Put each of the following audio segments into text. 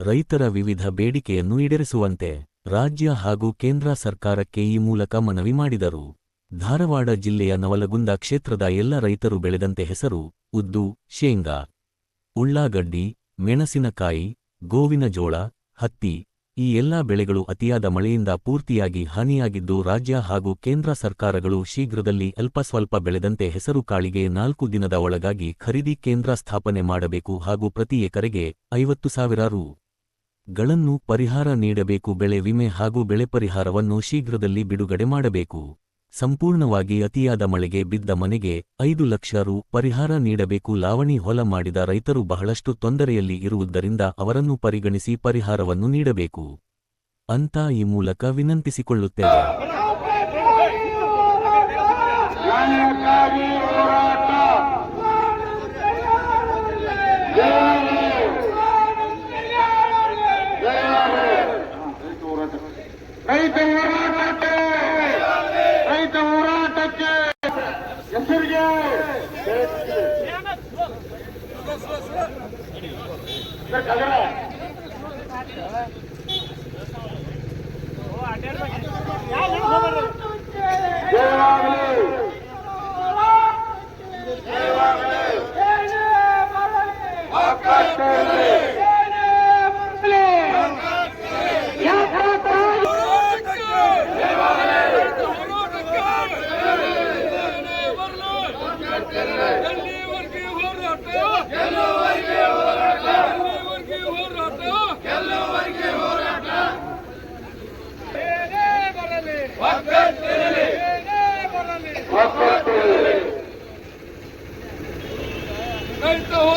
ರೈತರ ವಿವಿಧ ಬೇಡಿಕೆಯನ್ನು ಈಡೇರಿಸುವಂತೆ ರಾಜ್ಯ ಹಾಗೂ ಕೇಂದ್ರ ಸರ್ಕಾರಕ್ಕೆ ಈ ಮೂಲಕ ಮನವಿ ಮಾಡಿದರು. ಧಾರವಾಡ ಜಿಲ್ಲೆಯ ನವಲಗುಂದ ಕ್ಷೇತ್ರದ ಎಲ್ಲ ರೈತರು ಬೆಳೆದಂತೆ ಹೆಸರು, ಉದ್ದು, ಶೇಂಗಾ, ಉಳ್ಳಾಗಡ್ಡಿ, ಮೆಣಸಿನಕಾಯಿ, ಗೋವಿನ ಜೋಳ, ಹತ್ತಿ ಈ ಎಲ್ಲಾ ಬೆಳೆಗಳು ಅತಿಯಾದ ಮಳೆಯಿಂದ ಪೂರ್ತಿಯಾಗಿ ಹಾನಿಯಾಗಿದ್ದು ರಾಜ್ಯ ಹಾಗೂ ಕೇಂದ್ರ ಸರ್ಕಾರಗಳು ಶೀಘ್ರದಲ್ಲಿ ಅಲ್ಪಸ್ವಲ್ಪ ಬೆಳೆದಂತೆ ಹೆಸರು ಕಾಳಿಗೆ ನಾಲ್ಕು ದಿನದ ಒಳಗಾಗಿ ಖರೀದಿ ಕೇಂದ್ರ ಸ್ಥಾಪನೆ ಮಾಡಬೇಕು ಹಾಗೂ ಪ್ರತಿ ಎಕರೆಗೆ ಐವತ್ತು ಸಾವಿರ ರು. ಗಳನ್ನು ಪರಿಹಾರ ನೀಡಬೇಕು, ಬೆಳೆ ವಿಮೆ ಹಾಗೂ ಬೆಳೆ ಪರಿಹಾರವನ್ನು ಶೀಘ್ರದಲ್ಲಿ ಬಿಡುಗಡೆ ಮಾಡಬೇಕು. ಸಂಪೂರ್ಣವಾಗಿ ಅತಿಯಾದ ಮಳೆಗೆ ಬಿದ್ದ ಮನೆಗೆ ಐದು ಲಕ್ಷ ರು ಪರಿಹಾರ ನೀಡಬೇಕು. ಲಾವಣಿ ಹೊಲ ಮಾಡಿದ ರೈತರು ಬಹಳಷ್ಟು ತೊಂದರೆಯಲ್ಲಿ ಇರುವುದರಿಂದ ಅವರನ್ನು ಪರಿಗಣಿಸಿ ಪರಿಹಾರವನ್ನು ನೀಡಬೇಕು. ಅಂತ ಈ ಮೂಲಕ ವಿನಂತಿಸಿಕೊಳ್ಳುತ್ತೇವೆ. ನ್ಯಾಯಕ್ಕಾಗಿ ಸರ್, ರೈತ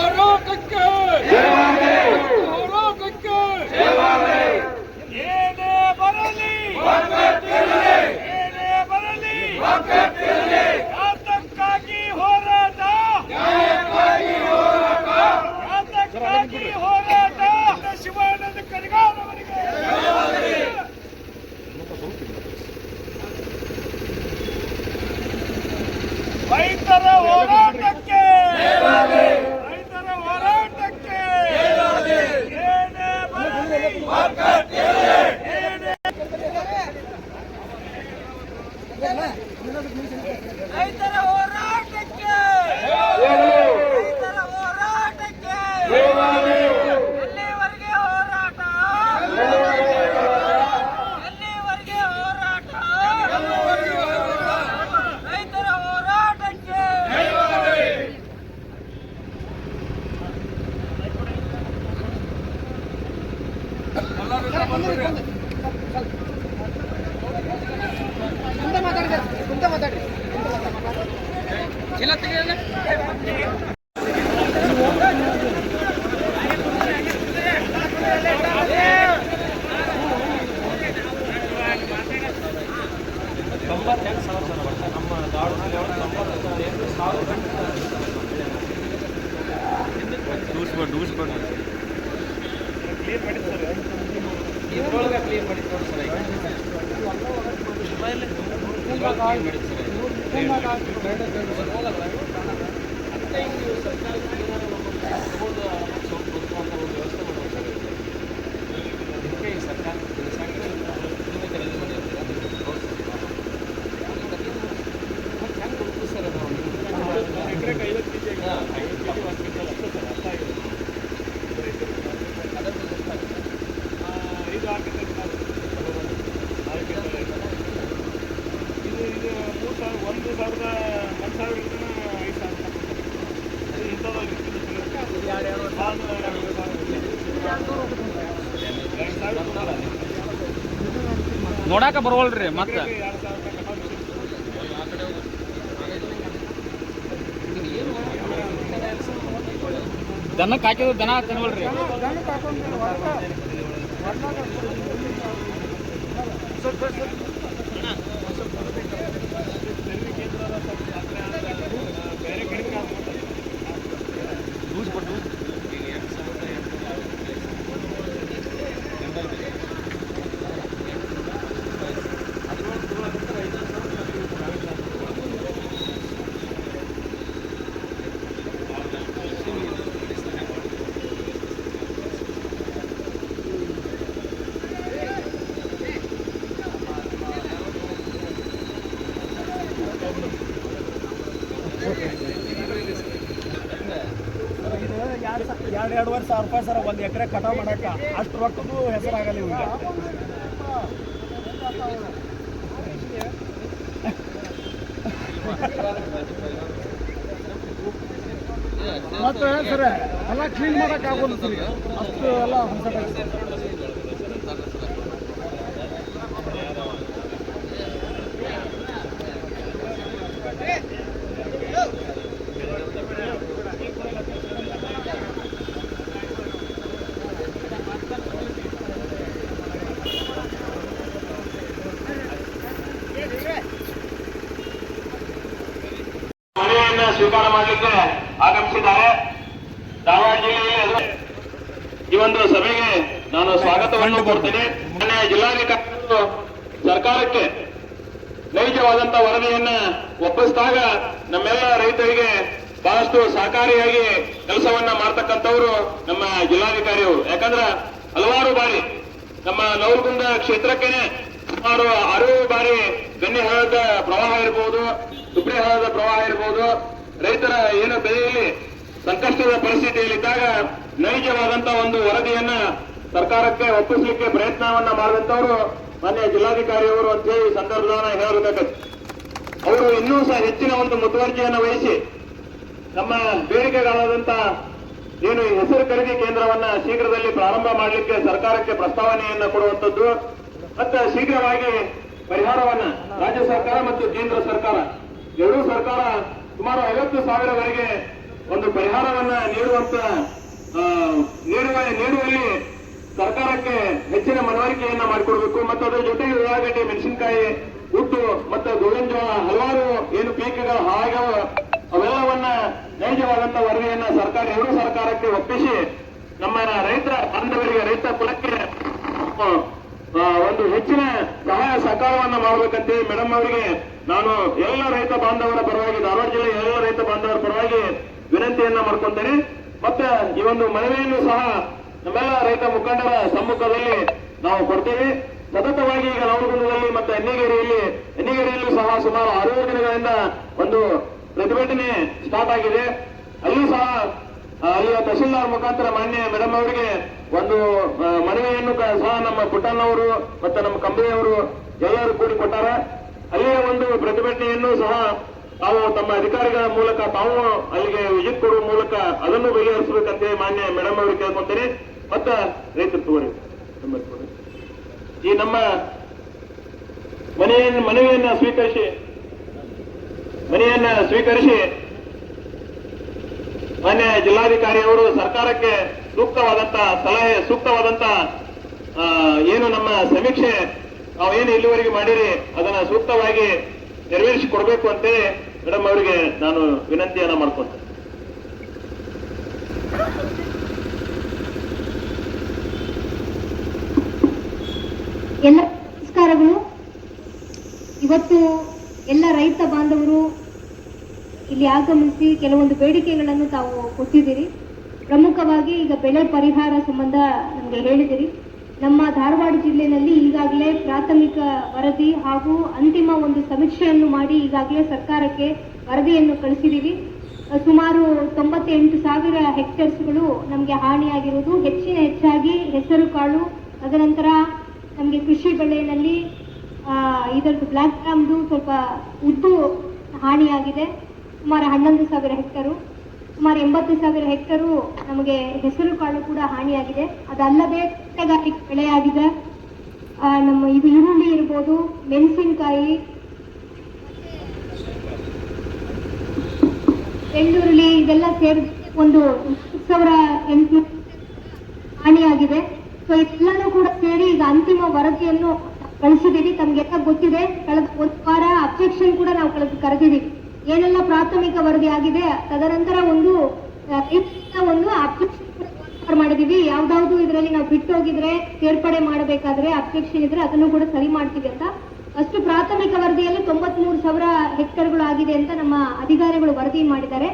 ನೋಡಾಕ ಬರವಲ್ರಿ ಮತ್ತೆ. ದನಕ್ಕೆ ಹಾಕಿದ್ರು ದನ ತಿನ್ವಲ್ರಿ. ಬೇರೆ ಕಡಿಮೆ ಎರಡುವರೆ ಸಾವಿರ ರೂಪಾಯಿ ಸರ್ ಒಂದು ಎಕರೆ ಕಟಾವು ಮಾಡಕ್ಕೆ ಅಷ್ಟು ರೊಕ್ಕದ್ದು ಹೆಸರಾಗಲ್ಲ ಇವಾಗ ಮತ್ತೆ ಸರ್, ಎಲ್ಲ ಕ್ಲೀನ್ ಮಾಡಕ್ಕೆ ಆಗೋದು ಸರ್. ಅಷ್ಟು ಎಲ್ಲ ಹೊಸದಾಗಿದೆ ಮನವಿಯನ್ನ ಸ್ವೀಕಾರ ಮಾಡಲಿಕ್ಕೆ ಆಗಮಿಸಿದ್ದಾರೆ ಧಾರವಾಡ ಜಿಲ್ಲೆಯಲ್ಲಿ ಅದು- ಈ ಒಂದು ಸಭೆಗೆ ನಾನು ಸ್ವಾಗತವನ್ನು ಕೊಡ್ತೇನೆ. ಮೊನ್ನೆ ಜಿಲ್ಲಾಧಿಕಾರಿಗಳು ಸರ್ಕಾರಕ್ಕೆ ನೈಜವಾದಂತ ವರದಿಯನ್ನ ಒಪ್ಪಿಸಿದಾಗ ನಮ್ಮೆಲ್ಲ ರೈತರಿಗೆ ಬಹಳಷ್ಟು ಸಹಕಾರಿಯಾಗಿ ಕೆಲಸವನ್ನ ಮಾಡ್ತಕ್ಕಂಥವ್ರು ನಮ್ಮ ಜಿಲ್ಲಾಧಿಕಾರಿಯವರು. ಯಾಕಂದ್ರ ಹಲವಾರು ಬಾರಿ ನಮ್ಮ ನವಲಗುಂದ ಕ್ಷೇತ್ರಕ್ಕೇನೆ ಸುಮಾರು ಅರವತ್ತು ಬಾರಿ ಬೆನ್ನೆ ಪ್ರವಾಹ ಇರಬಹುದು ತುಬ್ರಿ ಹಳ್ಳದ ಪ್ರವಾಹ ಇರಬಹುದು ರೈತರ ಏನು ಬೆಳೆಯಲ್ಲಿ ಸಂಕಷ್ಟದ ಪರಿಸ್ಥಿತಿಯಲ್ಲಿದ್ದಾಗ ನೈಜವಾದಂತ ಒಂದು ವರದಿಯನ್ನ ಸರ್ಕಾರಕ್ಕೆ ಒಪ್ಪಿಸಲಿಕ್ಕೆ ಪ್ರಯತ್ನವನ್ನ ಮಾಡಿದಂತವರು ಮಾನ್ಯ ಜಿಲ್ಲಾಧಿಕಾರಿಯವರು ಅಂತ ಹೇಳಿ ಈ ಸಂದರ್ಭದಲ್ಲಿ ಹೇಳಬೇಕಾಗತ್ತೆ. ಅವರು ಇನ್ನೂ ಸಹ ಹೆಚ್ಚಿನ ಒಂದು ಮುತುವರ್ಜಿಯನ್ನು ವಹಿಸಿ ನಮ್ಮ ಬೇಡಿಕೆಗಳಾದಂತ ಏನು ಹೆಸರು ಖರೀದಿ ಕೇಂದ್ರವನ್ನ ಶೀಘ್ರದಲ್ಲಿ ಪ್ರಾರಂಭ ಮಾಡಲಿಕ್ಕೆ ಸರ್ಕಾರಕ್ಕೆ ಪ್ರಸ್ತಾವನೆಯನ್ನ ಕೊಡುವಂತದ್ದು ಮತ್ತೆ ಶೀಘ್ರವಾಗಿ ಪರಿಹಾರವನ್ನ ರಾಜ್ಯ ಸರ್ಕಾರ ಮತ್ತು ಕೇಂದ್ರ ಸರ್ಕಾರ. ಎರಡೂ ಸರ್ಕಾರ ಸುಮಾರು ಐವತ್ತು ಸಾವಿರವರೆಗೆ ಒಂದು ಪರಿಹಾರವನ್ನ ನೀಡುವಂತ ನೀಡುವ, ನೀಡುವಲ್ಲಿ ಸರ್ಕಾರಕ್ಕೆ ಹೆಚ್ಚಿನ ಮನವರಿಕೆಯನ್ನ ಮಾಡಿಕೊಡ್ಬೇಕು, ಮತ್ತು ಅದರ ಜೊತೆಗೆ ಉಳ್ಳಾಗಡ್ಡಿ, ಮೆಣಸಿನಕಾಯಿ ಉಟ್ಟು ಮತ್ತು ಗೋವಿನ ಹಲವಾರು ಏನು ಪೀಕಗಳು ಹಾಗೆ ಅವೆಲ್ಲವನ್ನ ನೈಜವಾದಂತ ವರದಿಯನ್ನ ಸರ್ಕಾರ, ಎರಡೂ ಸರ್ಕಾರಕ್ಕೆ ಒಪ್ಪಿಸಿ, ನಮ್ಮ ರೈತರ ಬಾಂಧವರಿಗೆ, ರೈತ ಕುಲಕ್ಕೆ ಒಂದು ಹೆಚ್ಚಿನ ಸಹಾಯ ಸಹಕಾರವನ್ನ ಮಾಡಬೇಕಂತೇಳಿ ಮೇಡಮ್ ಅವರಿಗೆ ನಾನು ಎಲ್ಲ ರೈತ ಬಾಂಧವರ ಪರವಾಗಿ, ಧಾರವಾಡ ಜಿಲ್ಲೆಯ ಎಲ್ಲ ರೈತ ಬಾಂಧವರ ಪರವಾಗಿ ವಿನಂತಿಯನ್ನ ಮಾಡ್ಕೊಂತೇನೆ. ಮತ್ತೆ ಈ ಒಂದು ಮನವಿಯನ್ನು ಸಹ ನಮ್ಮೆಲ್ಲ ರೈತ ಮುಖಂಡರ ಸಮ್ಮುಖದಲ್ಲಿ ನಾವು ಕೊಡ್ತೀವಿ. ಸತತವಾಗಿ ಈಗ ನವಲಗುಂದದಲ್ಲಿ ಮತ್ತು ಎನ್ನಿಗೇರಿಯಲ್ಲಿ ಎನ್ನಿಗೇರಿಯಲ್ಲೂ ಸಹ ಸುಮಾರು ಅರವತ್ತು ದಿನಗಳಿಂದ ಒಂದು ಪ್ರತಿಭಟನೆ ಸ್ಟಾರ್ಟ್ ಆಗಿದೆ. ಅಲ್ಲೂ ಸಹ ಅಲ್ಲಿಯ ತಹಶೀಲ್ದಾರ್ ಮುಖಾಂತರ ಮಾನ್ಯ ಮೇಡಮ್ ಅವರಿಗೆ ಒಂದು ಮನವಿಯನ್ನು ಸಹ ನಮ್ಮ ಪುಟ್ಟಣ್ಣವರು ಮತ್ತು ನಮ್ಮ ಕಂಬಿಯವರು ಎಲ್ಲರೂ ಕೂಡಿ ಕೊಟ್ಟಾರ. ಅಲ್ಲಿಯ ಒಂದು ಪ್ರತಿಭಟನೆಯನ್ನು ಸಹ ತಾವು ತಮ್ಮ ಅಧಿಕಾರಿಗಳ ಮೂಲಕ ತಾವು ಅಲ್ಲಿಗೆ ವಿಜಿಟ್ ಕೊಡುವ ಮೂಲಕ ಅದನ್ನು ಬಗೆಹರಿಸಬೇಕಂತೆ ಮಾನ್ಯ ಮೇಡಮ್ ಅವರಿಗೆ ಕೇಳ್ಕೊಂತೇನೆ. ಮತ್ತ ರೈತರು ಕೊಡಿ. ಈ ನಮ್ಮ ಮನೆಯನ್ನು ಮನವಿಯನ್ನ ಸ್ವೀಕರಿಸಿ ಮನೆಯನ್ನ ಸ್ವೀಕರಿಸಿ ಮಾನ್ಯ ಜಿಲ್ಲಾಧಿಕಾರಿಯವರು ಸರ್ಕಾರಕ್ಕೆ ಸೂಕ್ತವಾದಂತ ಸಲಹೆ ಸೂಕ್ತವಾದಂತ ಏನು ನಮ್ಮ ಸಮೀಕ್ಷೆ ನಾವೇನು ಇಲ್ಲಿವರೆಗೆ ಮಾಡಿರಿ, ಅದನ್ನ ಸೂಕ್ತವಾಗಿ ನೆರವೇರಿಸಿ ಕೊಡಬೇಕು ಅಂತೇಳಿ ಮೇಡಮ್ ಅವರಿಗೆ ನಾನು ವಿನಂತಿಯನ್ನ ಮಾಡ್ಕೊಂತೇನೆ ಎಲ್ಲ ನಮಸ್ಕಾರಗಳು. ಇವತ್ತು ಎಲ್ಲ ರೈತ ಬಾಂಧವರು ಇಲ್ಲಿ ಆಗಮಿಸಿ ಕೆಲವೊಂದು ಬೇಡಿಕೆಗಳನ್ನು ತಾವು ಕೊಟ್ಟಿದ್ದೀರಿ. ಪ್ರಮುಖವಾಗಿ ಈಗ ಬೆಳೆ ಪರಿಹಾರ ಸಂಬಂಧ ನಮಗೆ ಹೇಳಿದಿರಿ ನಮ್ಮ ಧಾರವಾಡ ಜಿಲ್ಲೆಯಲ್ಲಿ ಈಗಾಗಲೇ ಪ್ರಾಥಮಿಕ ವರದಿ ಹಾಗೂ ಅಂತಿಮ ಒಂದು ಸಮೀಕ್ಷೆಯನ್ನು ಮಾಡಿ ಈಗಾಗಲೇ ಸರ್ಕಾರಕ್ಕೆ ವರದಿಯನ್ನು ಕಳಿಸಿದ್ದೀವಿ. ಸುಮಾರು ತೊಂಬತ್ತೆಂಟು ಸಾವಿರ ಹೆಕ್ಟೇರ್ಸ್ಗಳು ನಮಗೆ ಹಾನಿಯಾಗಿರುವುದು ಹೆಚ್ಚಿನ ಹೆಚ್ಚಾಗಿ ಹೆಸರು ಕಾಳು ತದನಂತರ ನಮಗೆ ಕೃಷಿ ಬೆಳೆಯಲ್ಲಿ ಇದರದ್ದು ಬ್ಲ್ಯಾಕ್ ಗ್ರಾಮ್ದು ಸ್ವಲ್ಪ ಉದ್ದು ಹಾನಿಯಾಗಿದೆ. ಸುಮಾರು ಹನ್ನೊಂದು ಸಾವಿರ ಹೆಕ್ಟರು, ಸುಮಾರು ಎಂಬತ್ತು ಸಾವಿರ ಹೆಕ್ಟರು ನಮಗೆ ಹೆಸರು ಕಾಳು ಕೂಡ ಹಾನಿಯಾಗಿದೆ. ಅದಲ್ಲದೆ ತೋಟಗಾರಿಕೆ ಬೆಳೆಯಾಗಿದೆ. ನಮ್ಮ ಇದು ಈರುಳ್ಳಿ ಇರ್ಬೋದು, ಮೆಣಸಿನಕಾಯಿ ಬೆಳ್ಳುರುಳ್ಳಿ ಇದೆಲ್ಲ ಸೇರಿ ಒಂದು ಸಾವಿರ ಎಂಟು ಹಾನಿಯಾಗಿದೆ. ಸೊ ಎಲ್ಲಾನು ಕೂಡ ಸೇರಿ ಈಗ ಅಂತಿಮ ವರದಿಯನ್ನು ಕಳಿಸಿದೀವಿ ತಮ್ಗೆಲ್ಲ ಗೊತ್ತಿದೆ. ಕಳೆದ ಒಂದು ವಾರ ಅಬ್ಜೆಕ್ಷನ್ ಕೂಡ ನಾವು ಕಳೆದು ಕರೆದಿದ್ದೀವಿ. ಏನೆಲ್ಲ ಪ್ರಾಥಮಿಕ ವರದಿ ಆಗಿದೆ, ತದನಂತರ ಒಂದು ಒಂದು ಅಬ್ಜೆಕ್ಷನ್ ಮಾಡಿದೀವಿ ಯಾವ್ದಾವ್ದು ಇದರಲ್ಲಿ ನಾವು ಬಿಟ್ಟು ಹೋಗಿದ್ರೆ ಸೇರ್ಪಡೆ ಮಾಡಬೇಕಾದ್ರೆ ಅಬ್ಜೆಕ್ಷನ್ ಇದ್ರೆ ಅದನ್ನು ಕೂಡ ಸರಿ ಮಾಡ್ತೀವಿ ಅಂತ. ಅಷ್ಟು ಪ್ರಾಥಮಿಕ ವರದಿಯಲ್ಲಿ ತೊಂಬತ್ಮೂರು ಸಾವಿರ ಹೆಕ್ಟರ್ಗಳು ಆಗಿದೆ ಅಂತ ನಮ್ಮ ಅಧಿಕಾರಿಗಳು ವರದಿ ಮಾಡಿದ್ದಾರೆ.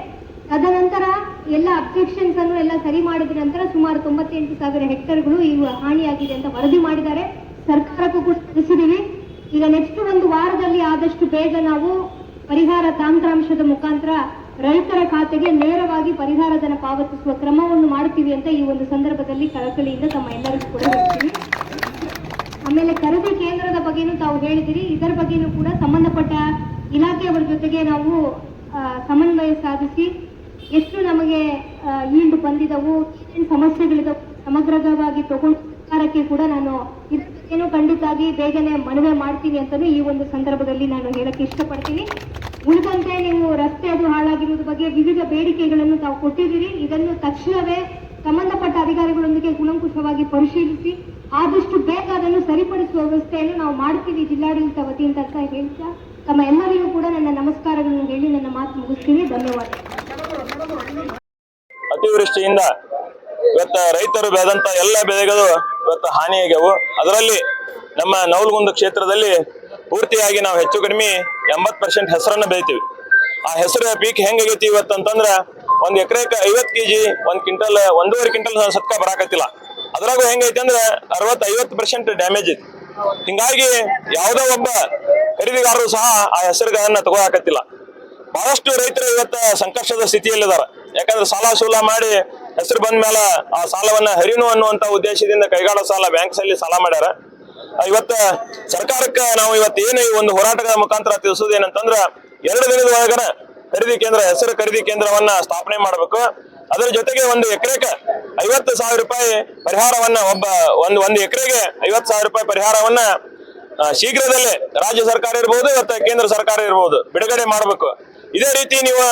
ತದನಂತರ ಎಲ್ಲ ಅಬ್ಜೆಕ್ಷನ್ಸ್ ಅನ್ನು ಎಲ್ಲ ಸರಿ ಮಾಡಿದ ನಂತರ ಸುಮಾರು ತೊಂಬತ್ತೆಂಟು ಸಾವಿರ ಹೆಕ್ಟರ್ಗಳು ಇವು ಹಾನಿಯಾಗಿದೆ ಅಂತ ವರದಿ ಮಾಡಿದ್ದಾರೆ. ಸರ್ಕಾರಕ್ಕೂ ಕೂಡ ತಿಳಿಸಿದೀವಿ ಈಗ ನೆಕ್ಸ್ಟ್ ಒಂದು ವಾರದಲ್ಲಿ ಆದಷ್ಟು ಬೇಗ ನಾವು ಪರಿಹಾರ ತಾಂತ್ರಾಂಶದ ಮುಖಾಂತರ ರೈತರ ಖಾತೆಗೆ ನೇರವಾಗಿ ಪರಿಹಾರ ಧನ ಪಾವತಿಸುವ ಕ್ರಮವನ್ನು ಮಾಡುತ್ತೀವಿ ಅಂತ ಈ ಒಂದು ಸಂದರ್ಭದಲ್ಲಿ ಕಳಕಳಿಯಿಂದ ತಮ್ಮ ಎಲ್ಲರಿಗೂ ಕೂಡ ಹೇಳ್ತೀವಿ ಆಮೇಲೆ ಖರೀದಿ ಕೇಂದ್ರದ ಬಗ್ಗೆನೂ ತಾವು ಹೇಳಿದಿರಿ ಇದರ ಬಗ್ಗೆನೂ ಕೂಡ ಸಂಬಂಧಪಟ್ಟ ಇಲಾಖೆಯವರ ಜೊತೆಗೆ ನಾವು ಸಮನ್ವಯ ಸಾಧಿಸಿ ಎಷ್ಟು ನಮಗೆ ಈಲ್ಡ್ ಬಂದಿದವು ಏನೇನು ಸಮಸ್ಯೆಗಳಿದವು, ಸಮಗ್ರವಾಗಿ ತಗೊಂಡು ಕೂಡ ನಾನು ಏನು ಖಂಡಿತಾಗಿ ಬೇಗನೆ ಮನವಿ ಮಾಡ್ತೀನಿ ಅಂತಲೂ ಈ ಒಂದು ಸಂದರ್ಭದಲ್ಲಿ ನಾನು ಹೇಳಕ್ಕೆ ಇಷ್ಟಪಡ್ತೀನಿ. ಉಳಿದಂತೆ ನೀವು ರಸ್ತೆ ಅದು ಹಾಳಾಗಿರುವುದ ಬಗ್ಗೆ ವಿವಿಧ ಬೇಡಿಕೆಗಳನ್ನು ತಾವು ಕೊಟ್ಟಿದ್ದೀರಿ. ಇದನ್ನು ತಕ್ಷಣವೇ ಸಂಬಂಧಪಟ್ಟ ಅಧಿಕಾರಿಗಳೊಂದಿಗೆ ಗುಣಂಕುಶವಾಗಿ ಪರಿಶೀಲಿಸಿ, ಆದಷ್ಟು ಬೇಗ ಅದನ್ನು ಸರಿಪಡಿಸುವ ವ್ಯವಸ್ಥೆಯನ್ನು ನಾವು ಮಾಡ್ತೀವಿ. ಜಿಲ್ಲಾಡಳಿತ ವತಿಯಿಂದ ಅಂತ ಹೇಳ್ತಾ, ತಮ್ಮ ಎಲ್ಲರಿಗೂ ಕೂಡ ನನ್ನ ನಮಸ್ಕಾರಗಳನ್ನು ಹೇಳಿ ನನ್ನ ಮಾತು ಮುಗಿಸ್ತೀನಿ. ಧನ್ಯವಾದ ಅತಿವೃಷ್ಟಿಯಿಂದ ಇವತ್ತ ರೈತರು ಬೆಳೆದಂತ ಎಲ್ಲ ಬೆಳೆಗಳು ಇವತ್ತು ಹಾನಿಯಾಗ್ಯವು ಅದರಲ್ಲಿ ನಮ್ಮ ನವಲಗುಂದ ಕ್ಷೇತ್ರದಲ್ಲಿ ಪೂರ್ತಿಯಾಗಿ ನಾವು ಹೆಚ್ಚು ಕಡಿಮೆ ಎಂಬತ್ ಪರ್ಸೆಂಟ್ ಹೆಸರನ್ನ ಬೆಳಿತೀವಿ. ಆ ಹೆಸರು ಪೀಕ್ ಹೆಂಗಾಗೈತಿ ಇವತ್ತು ಅಂತಂದ್ರ ಒಂದ್ ಎಕರೆಕ ಐವತ್ ಕೆಜಿ, ಒಂದ್ ಕ್ವಿಂಟಲ್, ಒಂದೂವರೆ ಕ್ವಿಂಟಲ್ ಸತ್ಕ ಬರಾಕತ್ತಿಲ್ಲ. ಅದ್ರಾಗೂ ಹೆಂಗೈತಿ ಅಂದ್ರೆ ಅರವತ್ ಐವತ್ ಪರ್ಸೆಂಟ್ ಡ್ಯಾಮೇಜ್ ಐತಿ. ಹಿಂಗಾಗಿ ಯಾವುದೋ ಒಬ್ಬ ಖರೀದಿಗಾರರು ಸಹ ಆ ಹೆಸರುಗಳನ್ನ ತಗೋಳಕತ್ತಿಲ್ಲ. ಬಹಳಷ್ಟು ರೈತರು ಇವತ್ತ ಸಂಕಷ್ಟದ ಸ್ಥಿತಿಯಲ್ಲಿದ್ದಾರೆ. ಯಾಕಂದ್ರೆ ಸಾಲ ಸೂಲ ಮಾಡಿ ಹೆಸರು ಬಂದ ಮೇಲೆ ಆ ಸಾಲವನ್ನ ಹರಿನು ಅನ್ನುವಂತ ಉದ್ದೇಶದಿಂದ ಕೈಗಾಡ ಸಾಲ ಬ್ಯಾಂಕ್ಸಲ್ಲಿ ಸಾಲ ಮಾಡ್ಯಾರ. ಇವತ್ತು ಸರ್ಕಾರಕ್ಕೆ ನಾವು ಇವತ್ತು ಏನು ಈ ಒಂದು ಹೋರಾಟದ ಮುಖಾಂತರ ತಿಳಿಸೋದು ಏನಂತಂದ್ರ, ಎರಡು ದಿನದ ಒಳಗನ ಖರೀದಿ ಕೇಂದ್ರ, ಹೆಸರು ಖರೀದಿ ಕೇಂದ್ರವನ್ನ ಸ್ಥಾಪನೆ ಮಾಡಬೇಕು. ಅದರ ಜೊತೆಗೆ ಒಂದು ಎಕರೆಕ ಐವತ್ತು ಸಾವಿರ ರೂಪಾಯಿ ಪರಿಹಾರವನ್ನ ಒಬ್ಬ ಒಂದು ಒಂದು ಎಕರೆಗೆ ಐವತ್ತು ಸಾವಿರ ರೂಪಾಯಿ ಪರಿಹಾರವನ್ನ ಶೀಘ್ರದಲ್ಲೇ ರಾಜ್ಯ ಸರ್ಕಾರ ಇರ್ಬೋದು ಮತ್ತೆ ಕೇಂದ್ರ ಸರ್ಕಾರ ಇರ್ಬೋದು, ಬಿಡುಗಡೆ ಮಾಡಬೇಕು. ಇದೇ ರೀತಿ ನೀವು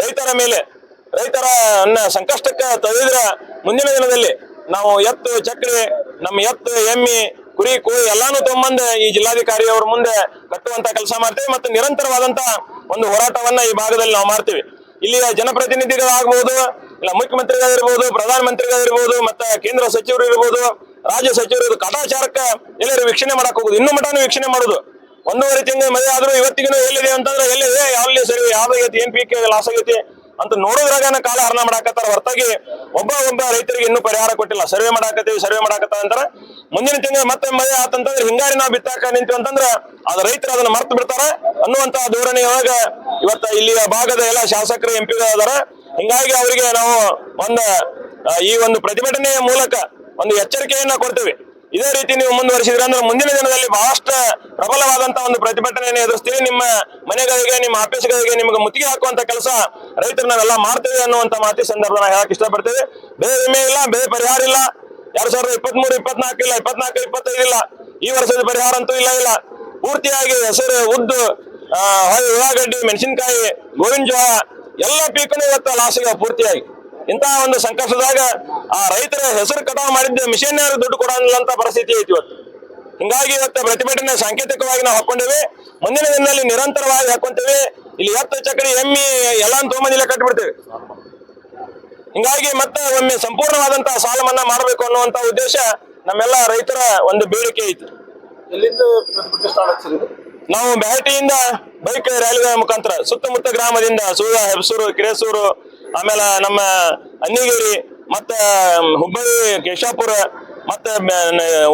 ರೈತರ ಮೇಲೆ, ರೈತರ ಸಂಕಷ್ಟಕ್ಕೆ ತಳ್ಳಿದ್ರ ಮುಂದಿನ ದಿನದಲ್ಲಿ ನಾವು ಎತ್ತು, ಚಕ್ರಿ, ನಮ್ಮ ಎತ್ತು, ಎಮ್ಮಿ, ಕುರಿ, ಕೋಳಿ ಎಲ್ಲಾನು ತಗೊಂಬಂದು ಈ ಜಿಲ್ಲಾಧಿಕಾರಿ ಅವ್ರ ಮುಂದೆ ಕಟ್ಟುವಂತ ಕೆಲಸ ಮಾಡ್ತೇವೆ ಮತ್ತು ನಿರಂತರವಾದಂತ ಒಂದು ಹೋರಾಟವನ್ನ ಈ ಭಾಗದಲ್ಲಿ ನಾವು ಮಾಡ್ತೀವಿ. ಇಲ್ಲಿಯ ಜನಪ್ರತಿನಿಧಿಗಳಾಗಬಹುದು ಇಲ್ಲ ಮುಖ್ಯಮಂತ್ರಿಗಳಿರ್ಬೋದು ಪ್ರಧಾನಮಂತ್ರಿಗಳಿರ್ಬೋದು ಮತ್ತೆ ಕೇಂದ್ರ ಸಚಿವರು ಇರ್ಬೋದು ರಾಜ್ಯ ಸಚಿವರು ಕಾಟಾಚಾರಕ್ಕೆ ಎಲ್ಲರೂ ವೀಕ್ಷಣೆ ಮಾಡಕ್ ಹೋಗುದು. ಇನ್ನು ಮಟನು ವೀಕ್ಷಣೆ ಮಾಡುದು. ಒಂದೂವರೆ ತಿಂಗಳ ಮಳೆ ಆದ್ರೂ ಇವತ್ತಿಗೂ ಎಲ್ಲಿದೆ ಅಂತಂದ್ರೆ ಎಲ್ಲಿದೆ? ಯಾವಲ್ಲಿ ಸರಿ ಯಾವ್ದಾಗೈತಿ ಏನ್ ಪೀಕ್ ಲಾಸ್ ಆಗೈತಿ ಅಂತ ನೋಡೋದ್ರಾಗನ ಕಾಲ ಹರಣ ಮಾಡಾಕತ್ತಾರ. ಹೊರತಾಗಿ ಒಬ್ಬ ಒಬ್ಬ ರೈತರಿಗೆ ಇನ್ನೂ ಪರಿಹಾರ ಕೊಟ್ಟಿಲ್ಲ. ಸರ್ವೆ ಮಾಡಾಕತ್ತೀವಿ ಸರ್ವೆ ಮಾಡಾಕತ್ತ ಅಂತಾರ. ಮುಂದಿನ ತಿಂಗಳು ಮತ್ತೆ ಮಳೆ ಆತಂತಂದ್ರೆ ಹಿಂಗಾರಿ ನಾವು ಬಿತ್ತಾಕ ನಿಂತು ಅಂತಂದ್ರೆ ಅದ ರೈತರು ಅದನ್ನ ಮರ್ತು ಬಿಡ್ತಾರ ಅನ್ನುವಂತ ಧೋರಣೆಯೊಳಗ ಇವತ್ತ ಇಲ್ಲಿಯ ಭಾಗದ ಎಲ್ಲ ಶಾಸಕರು ಎಂ ಅದಾರ ಹಿಂಗಾಗಿ ಅವರಿಗೆ ನಾವು ಒಂದ ಈ ಒಂದು ಪ್ರತಿಭಟನೆಯ ಮೂಲಕ ಒಂದು ಎಚ್ಚರಿಕೆಯನ್ನ ಕೊಡ್ತೇವೆ. ಇದೇ ರೀತಿ ನೀವು ಮುಂದುವರಿಸಿದ್ರೆ ಅಂದ್ರೆ ಮುಂದಿನ ದಿನದಲ್ಲಿ ಬಹಳಷ್ಟು ಪ್ರಬಲವಾದಂತಹ ಒಂದು ಪ್ರತಿಭಟನೆಯನ್ನು ಎದುರಿಸ್ತೀವಿ ನಿಮ್ಮ ಮನೆಗಳಿಗೆ ನಿಮ್ಮ ಆಫೀಸ್ಗಳಿಗೆ ನಿಮಗೆ ಮುತ್ತಿಗೆ ಹಾಕುವಂತ ಕೆಲಸ ರೈತರು ನಾವೆಲ್ಲ ಮಾಡ್ತೇವೆ ಅನ್ನುವಂತ ಮಾತಿ ಸಂದರ್ಭ ನಾವು ಹೇಳಕ್ ಇಷ್ಟಪಡ್ತೇವೆ ಬೇರೆ ವಿಮೆ ಇಲ್ಲ, ಬೇರೆ ಪರಿಹಾರ ಇಲ್ಲ. ಎರಡ್ ಸಾವಿರದ ಇಪ್ಪತ್ತ್ ಮೂರು ಇಪ್ಪತ್ನಾಲ್ಕು ಇಲ್ಲ, ಇಪ್ಪತ್ನಾಲ್ಕು, ಇಪ್ಪತ್ತೈದು ಇಲ್ಲ. ಈ ವರ್ಷದ ಪರಿಹಾರ ಅಂತೂ ಇಲ್ಲ ಇಲ್ಲ. ಪೂರ್ತಿಯಾಗಿ ಹೆಸರು, ಉದ್ದು ಉಳ್ಳಾಗಡ್ಡಿ, ಮೆಣಸಿನಕಾಯಿ, ಗೋವಿನ ಜೋಳ, ಎಲ್ಲ ಪೀಕನು ಇವತ್ತು ಲಾಸಿಗೆ ಪೂರ್ತಿಯಾಗಿ. ಇಂತಹ ಒಂದು ಸಂಕಷ್ಟದಾಗ ಆ ರೈತರ ಹೆಸರು ಕಟಾವು ಮಾಡಿದ್ದ ಮಿಷನ್ ದುಡ್ಡು ಕೊಡೋದಿಲ್ಲ ಅಂತ ಪರಿಸ್ಥಿತಿ ಐತಿ ಇವತ್ತು. ಹಿಂಗಾಗಿ ಇವತ್ತು ಪ್ರತಿಭಟನೆ ಸಾಂಕೇತಿಕವಾಗಿ ನಾವು ಹಾಕೊಂಡೇವೆ ಮುಂದಿನ ದಿನದಲ್ಲಿ ನಿರಂತರವಾಗಿ ಹಾಕೊಂತೇವೆ ಇಲ್ಲಿ ಎತ್ತು ಚಕ್ರಿ ಎಮ್ಮಿ ಎಲ್ಲ ತೊಗೊಂಬಂದಿಲ್ಲ ಕಟ್ಟಿಬಿಡ್ತೇವೆ ಹಿಂಗಾಗಿ ಮತ್ತೆ ಒಮ್ಮೆ ಸಂಪೂರ್ಣವಾದಂತಹ ಸಾಲ ಮನ್ನಾ ಮಾಡಬೇಕು ಅನ್ನುವಂತ ಉದ್ದೇಶ ನಮ್ಮೆಲ್ಲ ರೈತರ ಒಂದು ಬೇಡಿಕೆ ಐತಿ. ನಾವು ಬ್ಯಾಟಿಯಿಂದ ಬೈಕ್ ರ್ಯಾಲಿಗಳ ಮುಖಾಂತರ ಸುತ್ತಮುತ್ತ ಗ್ರಾಮದಿಂದ ಸೂರ ಹೆಬ್ಸೂರು ಕಿರೇಸೂರು ಆಮೇಲೆ ನಮ್ಮ ಅನ್ನಿಗೇರಿ ಮತ್ತೆ ಹುಬ್ಬಳ್ಳಿ, ಕೇಶಾಪುರ ಮತ್ತೆ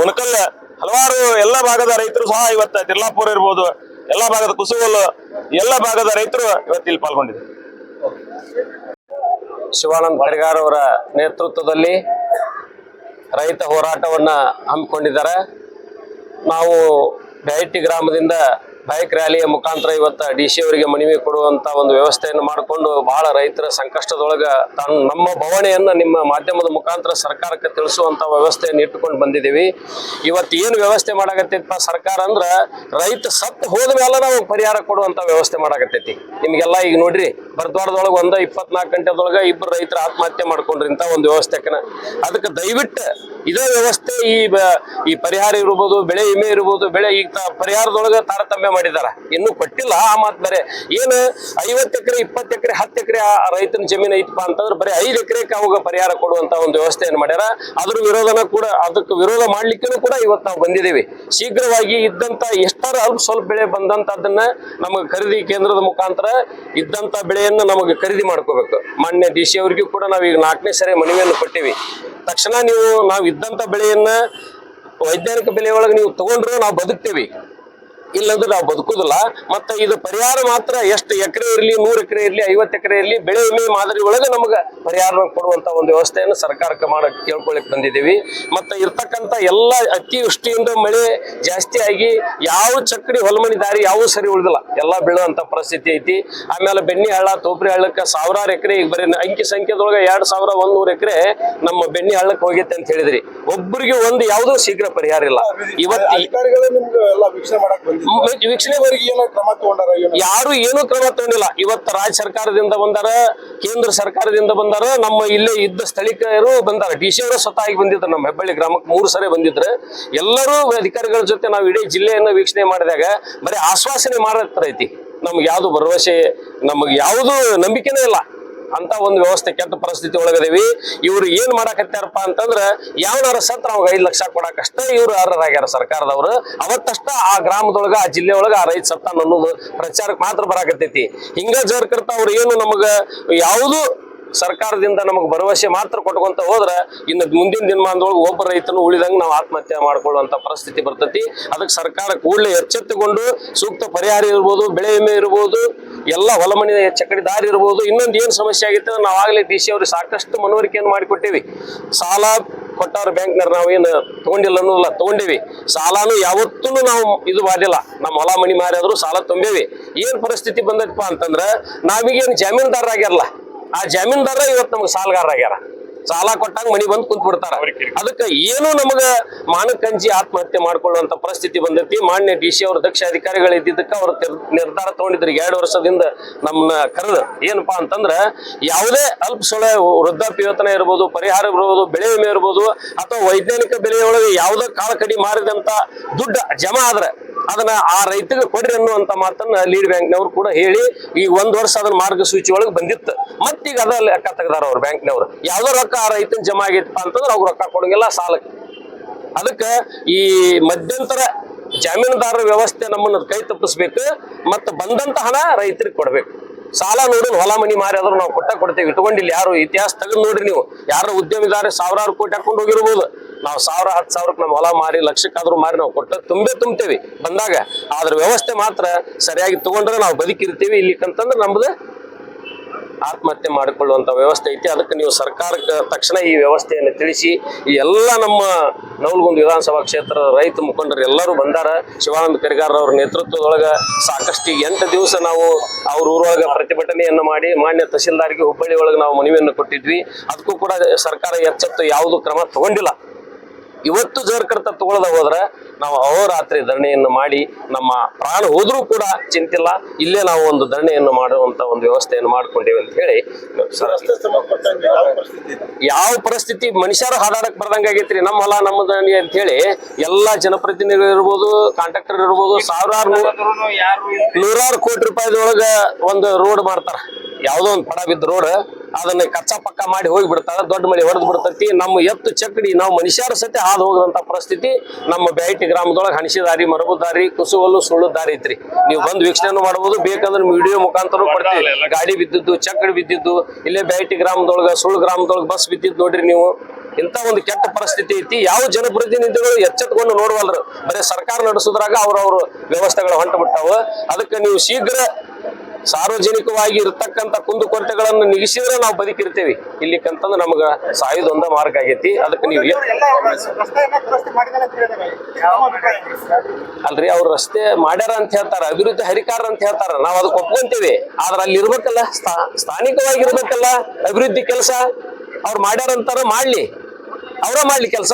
ಉಣಕಲ್ ಹಲವಾರು ಎಲ್ಲ ಭಾಗದ ರೈತರು ಸಹ ಇವತ್ತು ತಿರ್ಲಾಪುರ ಇರ್ಬೋದು. ಎಲ್ಲ ಭಾಗದ ಕುಸುಗಲ್ಲು ಎಲ್ಲ ಭಾಗದ ರೈತರು ಇವತ್ತು ಇಲ್ಲಿ ಪಾಲ್ಗೊಂಡಿದ್ದಾರೆ. ಶಿವಾನಂದ ಪರಿಗಾರ್ ಅವರ ನೇತೃತ್ವದಲ್ಲಿ ರೈತ ಹೋರಾಟವನ್ನು ಹಮ್ಮಿಕೊಂಡಿದ್ದಾರೆ. ನಾವು ಡೈಟಿ ಗ್ರಾಮದಿಂದ ಬೈಕ್ ರ್ಯಾಲಿಯ ಮುಖಾಂತರ ಇವತ್ತು ಡಿ ಸಿ ಅವರಿಗೆ ಮನವಿ ಕೊಡುವಂತ ಒಂದು ವ್ಯವಸ್ಥೆಯನ್ನು ಮಾಡಿಕೊಂಡು ಬಹಳ ರೈತರ ಸಂಕಷ್ಟದೊಳಗ ತನ್ನ ನಮ್ಮ ಭವಣೆಯನ್ನ ನಿಮ್ಮ ಮಾಧ್ಯಮದ ಮುಖಾಂತರ ಸರ್ಕಾರಕ್ಕೆ ತಿಳಿಸುವಂತ ವ್ಯವಸ್ಥೆಯನ್ನು ಇಟ್ಟುಕೊಂಡು ಬಂದಿದ್ದೀವಿ. ಇವತ್ತು ಏನು ವ್ಯವಸ್ಥೆ ಮಾಡಾಕತ್ತೈತಿಪ್ಪ ಸರ್ಕಾರ ಅಂದ್ರ ರೈತ ಸತ್ತು ಹೋದ ಮೇಲೆ ನಾವು ಪರಿಹಾರ ಕೊಡುವಂತ ವ್ಯವಸ್ಥೆ ಮಾಡಾಕತ್ತೈತಿ. ನಿಮ್ಗೆಲ್ಲ ಈಗ ನೋಡ್ರಿ ಬರದ್ವಾರದೊಳಗೆ ಒಂದ ಇಪ್ಪತ್ನಾಲ್ಕು ಗಂಟೆದೊಳಗೆ ಇಬ್ಬರು ರೈತರು ಆತ್ಮಹತ್ಯೆ ಮಾಡ್ಕೊಂಡ್ರಿ ಇಂಥ ಒಂದು ವ್ಯವಸ್ಥೆಕನ ಅದಕ್ಕೆ ದಯವಿಟ್ಟು ಇದೇ ವ್ಯವಸ್ಥೆ ಈ ಈ ಪರಿಹಾರ ಇರ್ಬೋದು, ಬೆಳೆ ವಿಮೆ ಇರ್ಬೋದು, ಬೆಳೆ ಈಗ ಪರಿಹಾರದೊಳಗೆ ತಾರತಮ್ಯ ಮಾಡಿದಾರ. ಇನ್ನು ಕೊಟ್ಟಿಲ್ಲ. ಆ ಮಾತು ಬೇರೆ, ಏನು ಐವತ್ತು ಎಕರೆ, ಇಪ್ಪತ್ತು ಎಕರೆ, ಹತ್ತು ಎಕರೆ ಆ ರೈತನ ಜಮೀನು ಐತಪ್ಪ ಅಂತಂದ್ರೆ ಬರೀ ಐದು ಎಕರೆಗೆ ಅವಾಗ ಪರಿಹಾರ ಕೊಡುವಂತ ಒಂದು ವ್ಯವಸ್ಥೆಯನ್ನು ಮಾಡ್ಯಾರ. ಅದ್ರ ವಿರೋಧನ ಕೂಡ, ಅದಕ್ಕೆ ವಿರೋಧ ಮಾಡ್ಲಿಕ್ಕೆ ಕೂಡ ಇವತ್ತು ನಾವು ಬಂದಿದ್ದೀವಿ. ಶೀಘ್ರವಾಗಿ ಇದ್ದಂತ ಎಷ್ಟಾರ ಅಲ್ಪ ಸ್ವಲ್ಪ ಬೆಳೆ ಬಂದಂತದನ್ನ ನಮಗೆ ಖರೀದಿ ಕೇಂದ್ರದ ಮುಖಾಂತರ ಇದ್ದಂತ ಬೆಳೆಯನ್ನು ನಮಗೆ ಖರೀದಿ ಮಾಡ್ಕೋಬೇಕು. ಮಾನ್ಯ ಡಿ ಸಿ ಅವರಿಗೂ ಕೂಡ ನಾವು ಈಗ ನಾಲ್ಕನೇ ಸರಿ ಮನವಿಯನ್ನು ಕೊಟ್ಟಿವಿ. ತಕ್ಷಣ ನೀವು ನಾವು ಇದ್ದಂತ ಬೆಳೆಯನ್ನ ವೈಜ್ಞಾನಿಕ ಬೆಲೆಯೊಳಗೆ ನೀವು ತಗೊಂಡ್ರು ನಾವು ಬದುಕ್ತೇವೆ. ಇಲ್ಲಂದ್ರೆ ನಾವು ಬದುಕುದಿಲ್ಲ. ಮತ್ತೆ ಇದು ಪರಿಹಾರ ಮಾತ್ರ ಎಷ್ಟು ಎಕರೆ ಇರಲಿ, ನೂರು ಎಕರೆ ಇರಲಿ, ಐವತ್ತು ಎಕರೆ ಇರಲಿ, ಬೆಳೆ ವಿಮೆ ಮಾದರಿ ಒಳಗೆ ನಮಗೆ ಪರಿಹಾರ ಕೊಡುವಂತ ಒಂದು ವ್ಯವಸ್ಥೆಯನ್ನು ಸರ್ಕಾರಕ್ಕೆ ಮಾಡಕ್ಕೆ ಕೇಳ್ಕೊಳ್ಳಿಕ್ ಬಂದಿದ್ದೀವಿ. ಮತ್ತೆ ಇರ್ತಕ್ಕಂಥ ಎಲ್ಲ ಅತಿವೃಷ್ಟಿಯಿಂದ ಮಳೆ ಜಾಸ್ತಿ ಆಗಿ ಯಾವ ಚಕ್ರಿ ಹೊಲಮನಿ ದಾರಿ ಯಾವ ಸರಿ ಉಳಿದಿಲ್ಲ. ಎಲ್ಲ ಬೀಳುವಂತ ಪರಿಸ್ಥಿತಿ ಐತಿ. ಆಮೇಲೆ ಬೆಣ್ಣಿ ಹಳ್ಳ ತೋಪ್ರಿ ಹಳ್ಳಕ್ಕೆ ಸಾವಿರಾರು ಎಕರೆ, ಈಗ ಬರೀ ಅಂಕಿ ಸಂಖ್ಯೆದೊಳಗೆ ಎರಡ್ ಸಾವಿರ ಒಂದ್ ನೂರು ಎಕರೆ ನಮ್ಮ ಬೆಣ್ಣಿ ಹಳ್ಳಕ್ಕೆ ಹೋಗೈತೆ ಅಂತ ಹೇಳಿದ್ರಿ. ಒಬ್ಬರಿಗೆ ಒಂದು ಯಾವುದೋ ಶೀಘ್ರ ಪರಿಹಾರ ಇಲ್ಲ. ಇವತ್ತು ಈ- ಅಧಿಕಾರಿಗಳೇ ನಿಮ್ಗೆ ವೀಕ್ಷಣೆ ಮಾಡಕ್ ಬಂದಿದ್ರು ಮ್- ವೀಕ್ಷಣೆ ಇವರಿಗೆ ಏನೋ ಕ್ರಮ ತಗೊಂಡಾರ ಯಾರು ಏನು ಕ್ರಮ ತಗೊಂಡಿಲ್ಲ. ಇವತ್ತು ರಾಜ್ಯ ಸರ್ಕಾರದಿಂದ ಬಂದಾರ ಕೇಂದ್ರ ಸರ್ಕಾರದಿಂದ ಬಂದಾರ ನಮ್ಮ ಇಲ್ಲೇ ಇದ್ದ ಸ್ಥಳೀಯರು ಬಂದಾರ. ಡಿ ಸಿ ಅವರು ಸ್ವತಃ ಬಂದಿದ್ರು ನಮ್ಮ ಹೆಬ್ಬಳ್ಳಿ ಗ್ರಾಮಕ್ಕೆ ಮೂರು ಸರಿ ಬಂದಿದ್ರು. ಎಲ್ಲರೂ ಅಧಿಕಾರಿಗಳ ಜೊತೆ ನಾವು ಇಡೀ ಜಿಲ್ಲೆಯನ್ನು ವೀಕ್ಷಣೆ ಮಾಡಿದಾಗ ಬರೀ ಆಶ್ವಾಸನೆ ಮಾಡತ್ರ ಐತಿ. ನಮ್ಗೆ ಯಾವುದು ಭರವಸೆ ನಮಗೆ ಯಾವುದು ನಂಬಿಕೆನೇ ಇಲ್ಲ. ಅಂತ ಒಂದು ವ್ಯವಸ್ಥೆ ಕೆಟ್ಟ ಪರಿಸ್ಥಿತಿ ಒಳಗದೇವಿ. ಇವ್ರು ಏನ್ ಮಾಡಾಕತ್ತಾರಪ್ಪ ಅಂತಂದ್ರೆ ಯಾವನಾರ ಸತ್ರ ಅವಾಗ ಐದು ಲಕ್ಷ ಕೊಡಕಷ್ಟೇ ಇವ್ರು ಅರ್ಹರಾಗ್ಯಾರ ಸರ್ಕಾರದವ್ರು. ಅವತ್ತಷ್ಟ ಆ ಗ್ರಾಮದೊಳಗ, ಆ ಜಿಲ್ಲೆ ಒಳಗ ಆ ರೈತ ಸತ್ತ ಅನ್ನೋದು ಪ್ರಚಾರಕ್ಕೆ ಮಾತ್ರ ಬರಾಕತ್ತೈತಿ. ಹಿಂಗ ಜರ್ಕರ್ತ ಅವ್ರು ಏನು ನಮಗ ಯಾವುದು ಸರ್ಕಾರದಿಂದ ನಮಗೆ ಭರವಸೆ ಮಾತ್ರ ಕೊಟ್ಕೊಂತ ಹೋದ್ರೆ ಇನ್ನು ಮುಂದಿನ ದಿನಮಾನದೊಳಗೆ ಒಬ್ಬ ರೈತನು ಉಳಿದಂಗೆ ನಾವು ಆತ್ಮಹತ್ಯೆ ಮಾಡ್ಕೊಳ್ಳುವಂತ ಪರಿಸ್ಥಿತಿ ಬರ್ತೈತಿ. ಅದಕ್ಕೆ ಸರ್ಕಾರ ಕೂಡಲೇ ಎಚ್ಚೆತ್ತುಕೊಂಡು ಸೂಕ್ತ ಪರಿಹಾರ ಇರ್ಬೋದು, ಬೆಳೆ ವಿಮೆ ಇರ್ಬೋದು, ಎಲ್ಲ ಹೊಲಮನೆ ಚಕ್ಕಡಿ ದಾರಿ ಇರ್ಬೋದು. ಇನ್ನೊಂದು ಏನು ಸಮಸ್ಯೆ ಆಗಿತ್ತು ನಾವು ಆಗಲೇ ಡಿ ಸಿ ಅವ್ರಿಗೆ ಸಾಕಷ್ಟು ಮನವರಿಕೆಯನ್ನು ಮಾಡಿಕೊಟ್ಟೇವಿ. ಸಾಲ ಕೊಟ್ಟವ್ರ ಬ್ಯಾಂಕ್ನವ್ರು ನಾವು ಏನು ತಗೊಂಡಿಲ್ಲ ಅನ್ನೋದಿಲ್ಲ, ತಗೊಂಡೇವಿ. ಸಾಲಾನು ಯಾವತ್ತೂ ನಾವು ಇದು ಮಾಡಿಲ್ಲ ನಮ್ಮ ಹೊಲ ಮನಿ ಮಾರಿದ್ರು ಸಾಲ ತುಂಬೇವಿ. ಏನು ಪರಿಸ್ಥಿತಿ ಬಂದೈತಪ್ಪ ಅಂತಂದ್ರೆ ನಾವೀಗೇನು ಜಾಮೀನ್ದಾರರಾಗಿರಲ್ಲ ಆ ಜಾಮೀನ್ದಾರ ಇವತ್ತು ನಮ್ಗೆ ಸಾಲಗಾರ ಆಗ್ಯಾರ ಸಾಲ ಕೊಟ್ಟಂಗ ಮನಿ ಬಂದು ಕುಂತ್ ಬಿಡ್ತಾರ ಅದಕ್ಕೆ ಏನು ನಮಗ ಮಾನಕಂಜಿ ಆತ್ಮಹತ್ಯೆ ಮಾಡ್ಕೊಳ್ಳುವಂತ ಪರಿಸ್ಥಿತಿ ಬಂದೈತಿ. ಮಾನ್ಯ ಡಿ ಸಿ ಅವ್ರ ದಕ್ಷ ಅಧಿಕಾರಿಗಳು ಇದ್ದಿದ್ದಕ್ಕೆ ಅವ್ರ ನಿರ್ಧಾರ ತಗೊಂಡಿದ್ರು. ಎರಡು ವರ್ಷದಿಂದ ನಮ್ಮನ್ನ ಕರೆದು ಏನಪ್ಪಾ ಅಂತಂದ್ರ ಯಾವುದೇ ಅಲ್ಪ ಸೊಳೆ ವೃದ್ಧಾಪ್ಯ ವೇತನ ಇರ್ಬೋದು ಪರಿಹಾರ ಇರ್ಬೋದು ಬೆಳೆ ವಿಮೆ ಇರ್ಬೋದು ಅಥವಾ ವೈಜ್ಞಾನಿಕ ಬೆಲೆಯೊಳಗೆ ಯಾವುದೇ ಕಾಳ ಕಡಿ ಮಾರಿದಂತ ದುಡ್ಡು ಜಮಾ ಆದ್ರೆ ಅದನ್ನ ಆ ರೈತಗೆ ಕೊಡ್ರಿ ಅನ್ನುವಂತ ಮಾತನ್ನ ಲೀಡ್ ಬ್ಯಾಂಕ್ನವ್ರು ಕೂಡ ಹೇಳಿ ಈ ಒಂದ್ ವರ್ಷ ಅದನ್ನ ಮಾರ್ಗಸೂಚಿ ಒಳಗೆ ಬಂದಿತ್ತು. ಮತ್ತೀಗ ಅದ ಲೆಕ್ಕ ತೆಗ್ದಾರ ಅವ್ರ ಬ್ಯಾಂಕ್ನವ್ರು. ಯಾವ್ದೋ ರೊಕ್ಕ ರೈತನ ಜಮಾ ಆಗೈತಪ್ಪ ಅಂತಂದ್ರೆ ಅವ್ರು ರೊಕ್ಕ ಕೊಡಂಗಿಲ್ಲ, ಸಾಲಕ್ಕೆ. ಅದಕ್ಕೆ ಈ ಮಧ್ಯಂತರ ಜಾಮೀನುದಾರರ ವ್ಯವಸ್ಥೆ ನಮ್ಮನ್ನು ಕೈ ತಪ್ಪಿಸ್ಬೇಕು ಮತ್ತು ಬಂದಂತ ಹಣ ರೈತರಿಗೆ ಕೊಡ್ಬೇಕು. ಸಾಲ ನೋಡಿ ಹೊಲ ಮನಿ ಮಾರಿ ಆದ್ರೂ ನಾವು ಕೊಟ್ಟ ಕೊಡ್ತೇವೆ. ಇಟ್ಕೊಂಡಿಲ್ಲ ಯಾರು ಇತಿಹಾಸ ತೆಗೆದು ನೋಡ್ರಿ ನೀವು. ಯಾರು ಉದ್ಯಮಿದಾರ ಸಾವಿರಾರು ಕೋಟಿ ಹಾಕೊಂಡು ಹೋಗಿರ್ಬೋದು. ನಾವು ಸಾವಿರ, ಹತ್ತು ಸಾವಿರಕ್ಕೆ ನಮ್ಮ ಹೊಲ ಮಾರಿ, ಲಕ್ಷಕ್ಕಾದ್ರೂ ಮಾರಿ ನಾವು ಕೊಟ್ಟ ತುಂಬೇ ತುಂಬ್ತೇವೆ ಬಂದಾಗ. ಆದ್ರ ವ್ಯವಸ್ಥೆ ಮಾತ್ರ ಸರಿಯಾಗಿ ತಗೊಂಡ್ರೆ ನಾವು ಬದುಕಿರ್ತೀವಿ ಇಲ್ಲಿಕಂತಂದ್ರೆ ನಮ್ದು ಆತ್ಮಹತ್ಯೆ ಮಾಡಿಕೊಳ್ಳುವಂತ ವ್ಯವಸ್ಥೆ ಐತಿ. ಅದಕ್ಕೆ ನೀವು ಸರ್ಕಾರಕ್ಕೆ ತಕ್ಷಣ ಈ ವ್ಯವಸ್ಥೆಯನ್ನು ತಿಳಿಸಿ, ಈ ಎಲ್ಲ ನಮ್ಮ ನವಲಗುಂದ ವಿಧಾನಸಭಾ ಕ್ಷೇತ್ರದ ರೈತ ಮುಖಂಡರು ಎಲ್ಲರೂ ಬಂದಾರ. ಶಿವಾನಂದ ಕರಿಗಾರ ಅವ್ರ ನೇತೃತ್ವದೊಳಗ ಸಾಕಷ್ಟು ಎಂಟು ದಿವಸ ನಾವು ಅವ್ರ ಊರೊಳಗ ಪ್ರತಿಭಟನೆಯನ್ನು ಮಾಡಿ, ಮಾನ್ಯ ತಹಸೀಲ್ದಾರ್ಗೆ ಹುಬ್ಬಳ್ಳಿ ಒಳಗೆ ನಾವು ಮನವಿಯನ್ನು ಕೊಟ್ಟಿದ್ವಿ. ಅದಕ್ಕೂ ಕೂಡ ಸರ್ಕಾರ ಎಚ್ಚೆತ್ತು, ಯಾವುದು ಕ್ರಮ ತಗೊಂಡಿಲ್ಲ. ಇವತ್ತು ಜರ್ಕರ್ತ ತಗೊಳ್ಳದ ಹೋದ್ರ ನಾವು ಅಹೋರಾತ್ರಿ ಧರಣಿಯನ್ನು ಮಾಡಿ ನಮ್ಮ ಪ್ರಾಣ ಹೋದ್ರೂ ಕೂಡ ಚಿಂತಿಲ್ಲ ಇಲ್ಲೇ ನಾವು ಒಂದು ಧರಣಿಯನ್ನು ಮಾಡುವಂತ ಒಂದು ವ್ಯವಸ್ಥೆಯನ್ನು ಮಾಡ್ಕೊಂಡೇವೆ ಅಂತ ಹೇಳಿ ಯಾವ ಪರಿಸ್ಥಿತಿ ಮನುಷ್ಯರು ಹಾಡಾಡಕ್ ಬರ್ದಂಗ ಆಗೈತ್ರಿ. ನಮ್ಮ ಹೊಲ ನಮ್ಮ ಧರಣಿ ಅಂತ ಹೇಳಿ ಎಲ್ಲಾ ಜನಪ್ರತಿನಿಧಿಗಳು ಇರ್ಬೋದು ಕಾಂಟ್ರಾಕ್ಟರ್ ಇರ್ಬೋದು ಸಾವಿರಾರು ನೂರಾರು ಕೋಟಿ ರೂಪಾಯಿದೊಳಗ ಒಂದು ರೋಡ್ ಮಾಡ್ತಾರ. ಯಾವ್ದೋ ಒಂದು ಪಡ ಬಿದ್ದ ರೋಡ್ ಅದನ್ನ ಕಚ್ಚಾ ಪಕ್ಕ ಮಾಡಿ ಹೋಗಿ ಬಿಡ್ತಾರ ದೊಡ್ಡ ಮಳೆ ಹೊಡೆದು ಬಿಡ್ತೈತಿ. ನಮ್ಮ ಎತ್ತು ಚಕ್ಕಡಿ ನಾವು ಮನುಷ್ಯರ ಸತೆ ಹಾದು ಹೋಗದಂತ ಪರಿಸ್ಥಿತಿ ನಮ್ಮ ಬ್ಯಾಟಿ ಗ್ರಾಮದೊಳಗೆ ಹಣಸಿ ದಾರಿ ಮರಬು ದಾರಿ ಕುಸುವಲ್ಲು ಸುಳ್ಳು ದಾರಿ ಐತ್ರಿ. ನೀವು ಬಂದು ವೀಕ್ಷಣೆ ಮಾಡಬಹುದು ಬೇಕಂದ್ರೆ ವಿಡಿಯೋ ಮುಖಾಂತರ ಕೊಡ್ತೀವಿ ಗಾಡಿ ಬಿದ್ದಿದ್ದು ಚಕ್ಕಡಿ ಬಿದ್ದಿದ್ದು ಇಲ್ಲೇ ಬ್ಯಾಟಿ ಗ್ರಾಮದೊಳಗ ಸುಳ್ಳು ಗ್ರಾಮದೊಳಗೆ ಬಸ್ ಬಿದ್ದಿದ್ದು ನೋಡ್ರಿ ನೀವು. ಇಂಥ ಒಂದು ಕೆಟ್ಟ ಪರಿಸ್ಥಿತಿ ಐತಿ. ಯಾವ ಜನಪ್ರತಿನಿಧಿಗಳು ಎಚ್ಚೆತ್ಕೊಂಡು ನೋಡುವಲ್ರು. ಬರೀ ಸರ್ಕಾರ ನಡೆಸೋದ್ರಾಗ ಅವ್ರವ್ರ ವ್ಯವಸ್ಥೆಗಳು ಹೊಂಟು ಬಿಟ್ಟಾವ ಅದಕ್ಕೆ ನೀವು ಶೀಘ್ರ ಸಾರ್ವಜನಿಕವಾಗಿ ಇರತಕ್ಕಂತ ಕುಂದುಕೊರತೆಗಳನ್ನು ನಿಗಿಸಿದ್ರೆ ನಾವು ಬದುಕಿರ್ತೇವೆ. ಇಲ್ಲಿಕಂತಂದ್ರೆ ನಮಗ ಸಾಯುದು ಒಂದ ಮಾರ್ಗ ಆಗೈತಿ. ಅದಕ್ಕೆ ನೀವು ಅಲ್ರಿ ಅವ್ರು ರಸ್ತೆ ಮಾಡ್ಯಾರ ಅಂತ ಹೇಳ್ತಾರ ಅಭಿವೃದ್ಧಿ ಹರಿಕಾರ ಅಂತ ಹೇಳ್ತಾರ. ನಾವ್ ಅದಕ್ಕೆ ಒಪ್ಕೊಂತೀವಿ. ಆದ್ರೆ ಅಲ್ಲಿ ಇರ್ಬೇಕಲ್ಲ ಸ್ಥಾ- ಸ್ಥಾನಿಕವಾಗಿ ಇರ್ಬೇಕಲ್ಲ ಅಭಿವೃದ್ಧಿ ಕೆಲಸ. ಅವ್ರು ಮಾಡ್ಯಾರ ಅಂತಾರ ಮಾಡ್ಲಿ. ಅವರ ಮಾಡ್ಲಿ ಕೆಲಸ.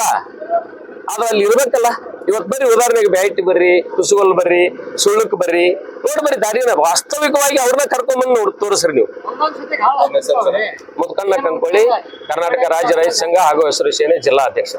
ಆದ್ರೆ ಅಲ್ಲಿ ಇರ್ಬೇಕಲ್ಲ. ಇವತ್ ಬರ್ರಿ, ಉದಾಹರಣೆಗೆ ಬ್ಯಾಟಿ ಬರ್ರಿ ಕುಸುಗಲ್ ಬರ್ರಿ, ಸುಳ್ಳುಕ್ ಬರ್ರಿ. ನೋಡಿ ಬರ್ರಿ ದಾರಿನ ವಾಸ್ತವಿಕವಾಗಿ ಅವ್ರನ್ನ ಕರ್ಕೊಂಡ್ಬಂದು ನೋಡಿ, ತೋರಿಸ್ರಿ ನೀವು. ಮುತ್ಕಣ್ಣ ಕಂಕೊಳ್ಳಿ ಕರ್ನಾಟಕ ರಾಜ್ಯ ರೈತ ಸಂಘ ಹಾಗೂ ಹೆಸರು ಸೇನೆ ಜಿಲ್ಲಾ ಅಧ್ಯಕ್ಷ